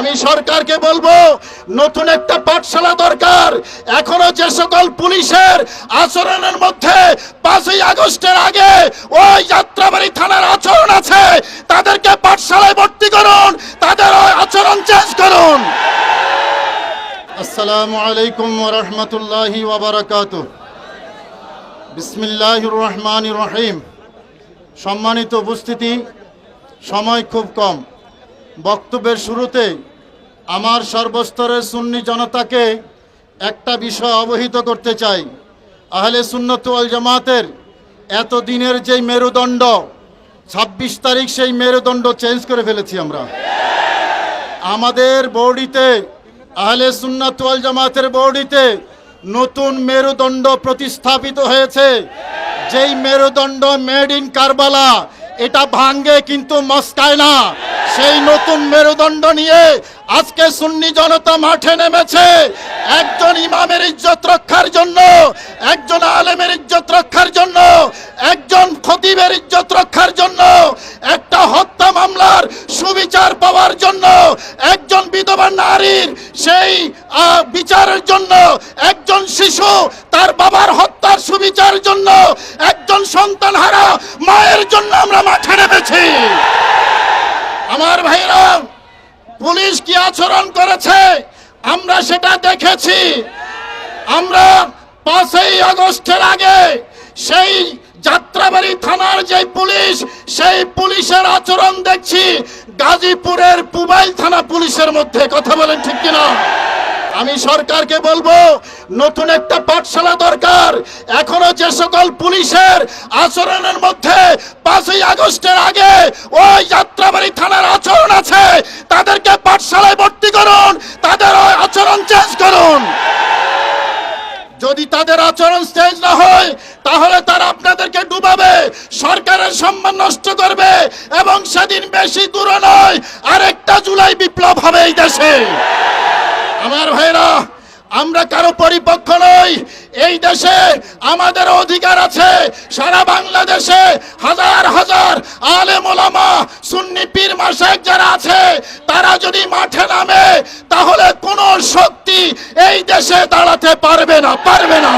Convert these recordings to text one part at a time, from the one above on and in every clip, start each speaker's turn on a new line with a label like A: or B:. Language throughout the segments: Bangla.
A: আমি সরকারকে বলব, নতুন একটা পাঠশালা দরকার। এখনও যে সকল পুলিশের আচরণের মধ্যে পাঁচই আগস্টের আগে ওই যাত্রাবাড়ি থানার আচরণ আছে, তাদেরকে পাঠশালায় ভর্তি করুন, তাদের ওই আচরণ চেঞ্জ করুন। আসসালামু আলাইকুম রহমতুল্লাহি ওবরাকাত বিসমিল্লাহির রহমানির রহিম। সম্মানিত উপস্থিতি, সময় খুব কম। বক্তব্যের শুরুতে আমার সর্বস্তরের সুন্নি জনতাকে একটা বিষয় অবহিত করতে চাই। আহলে সুন্নত ওয়াল জামাতের এত দিনের যেই মেরুদণ্ড, ছাব্বিশ তারিখ সেই মেরুদণ্ড চেঞ্জ করে ফেলেছি আমরা। আমাদের বৌডিতে, আহলে সুন্নাত ওয়াল জামাতের বৌডিতে নতুন মেরুদণ্ড প্রতিস্থাপিত হয়েছে। যেই মেরুদণ্ড মেড ইন কারবালা এটা ভাঙ্গে কিন্তু মস্কায় না। সেই নতুন মেরুদণ্ড নিয়ে আজকে সুন্নি জনতা মাঠে নেমেছে। একজন ইমামের ইজ্জত রক্ষার জন্য, একজন আলেমের ইজ্জত রক্ষার জন্য, একজন খতিবের ইজ্জত রক্ষার জন্য, একটা হত্যা মামলার সুবিচার পাওয়ার জন্য, একজন বিধবা নারীর সেই বিচারের জন্য, একজন শিশু তার বাবার হত্যার সুবিচার জন্য একজন সন্তান হারা, মায়ের জন্য আমরা মাঠে নেমেছি। আমার ভাইরা, পুলিশ কি আচরণ করেছে? আমরা সেটা দেখেছি। আমরা পাঁচই আগস্টের আগে সেই যাত্রাবাড়ি থানার যে পুলিশ, সেই পুলিশের আচরণ দেখছি। গাজীপুরের পুবাইল থানা পুলিশের মধ্যে। কথা বলেন ঠিক কিনা? আমি সরকারকে বলব, নতুন একটা পাঠশালা দরকার। এখনও যে সকল পুলিশের আচরণের মধ্যে পাঁচই আগস্টের আগে ওই যাত্রাবাড়ি থানার আচরণ আছে, তাদেরকে পাঠশালায় ভর্তি করুন, তাদের ওই আচরণ চেঞ্জ করুন। যদি তাদের আচরণ চেঞ্জ না হয়, তাহলে তারা আপনাদেরকে ডুবাবে, সরকারের সম্মান নষ্ট করবে, এবং সেদিন বেশি দূর নয়, আরেকটা জুলাই বিপ্লব হবে এই দেশে। আমার ভাইরা, আমরা কারও পরিপক্ষ নই। এই দেশে আমাদের অধিকার আছে। সারা বাংলাদেশে হাজার হাজার আলে ওলামা, সুন্নি পীর মাসেক যারা আছে, তারা যদি মাঠে নামে, তাহলে কোনো শক্তি এই দেশে দাঁড়াতে পারবে না পারবে না।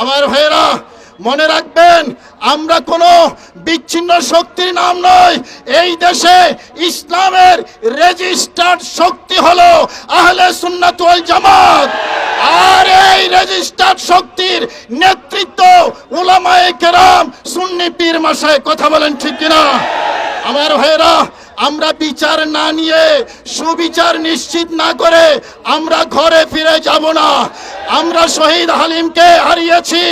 A: আমার ভাইরা, মনে রাখবেন, আমরা কোনো বিচ্ছিন্ন শক্তির নাম নয় এই দেশে ইসলামের রেজিস্টার্ড শক্তি হলো আহলে সুন্নাত ওয়াল জামাত। আর এই রেজিস্টার্ড শক্তির নেতৃত্ব উলামায়ে কেরাম সুন্নি পীর মাসায় কথা বলেন ঠিক কিনা? আমার ভাইরা আমরা বিচার না নিয়ে সুবিচার নিশ্চিত না করে আমরা ঘরে ফিরে যাব না। আমরা শহীদ হালিমকে হারিয়েছি,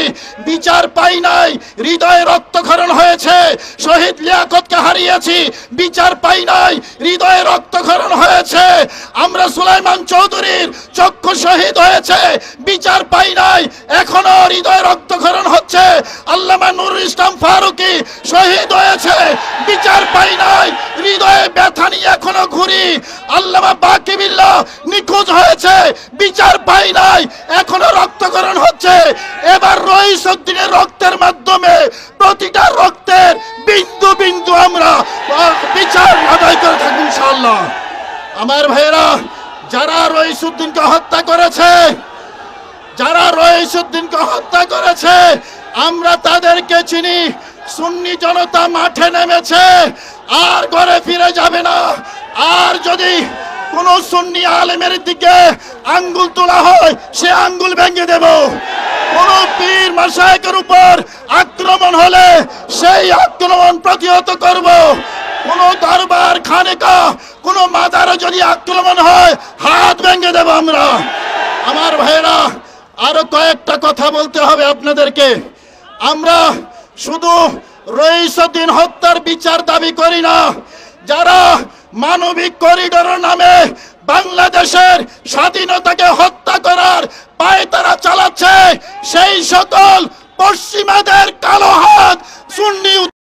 A: বিচার পাই নাই, হৃদয়ে রক্তক্ষরণ হয়েছে, শহীদ লিয়াকতকে হারিয়েছি, বিচার পাই নাই, হৃদয়ে রক্তক্ষরণ হয়েছে। আমরা সুলাইমান চৌধুরীর চক্ষু শহীদ হয়েছে। বিচার পাই নাই। এখনও হৃদয়ে রক্তক্ষরণ হচ্ছে। আল্লামা নুর ইসলাম ফারুকি শহীদ হয়েছে। বিচার পাই নাই। হৃদয়ে ব্যথা নিয়ে এখনও ঘুরি। আল্লামা বাকিবিল্লাহ নিখোঁজ হয়েছে। বিচার পাই নাই। এখনও রক্তকরণ হচ্ছে। এবার রইস উদ্দিনের রক্তের মাধ্যমে প্রতিটা রক্তের বিন্দু বিন্দু আমরা বিচার আদায় করে থাকি ইনশাআল্লাহ। আমার ভাইয়েরা, যারা রইসুদ্দিনকে হত্যা করেছে, যারা রইসুদ্দিনকে হত্যা করেছে, আমরা তাদেরকে চিনি। সুন্নি জনতা মাঠে নেমেছে, আর ঘরে ফিরে যাবে না। আর যদি কোন সুন্নি আলেমের দিকে আঙ্গুল তোলা হয়, সে আঙ্গুল ভেঙে দেব। কোন পীর মাসায়কের উপর আক্রমণ হলে সেই আক্রমণ প্রতিহত করব। কোন দরবার, খানেকা, কোন মাজারে যদি আক্রমণ হয়, হাত ভেঙে দেব আমরা। আমার ভাইরা আরও কয়েকটা কথা বলতে হবে আপনাদেরকে। আমরা শুধু রইসুদ্দিন হত্যার বিচার দাবি করি না, যারা মানবিক করিডোরের নামে বাংলাদেশের স্বাধীনতাকে হত্যা করার পায়ে তারা চালাচ্ছে, সেই সকল সুন্নি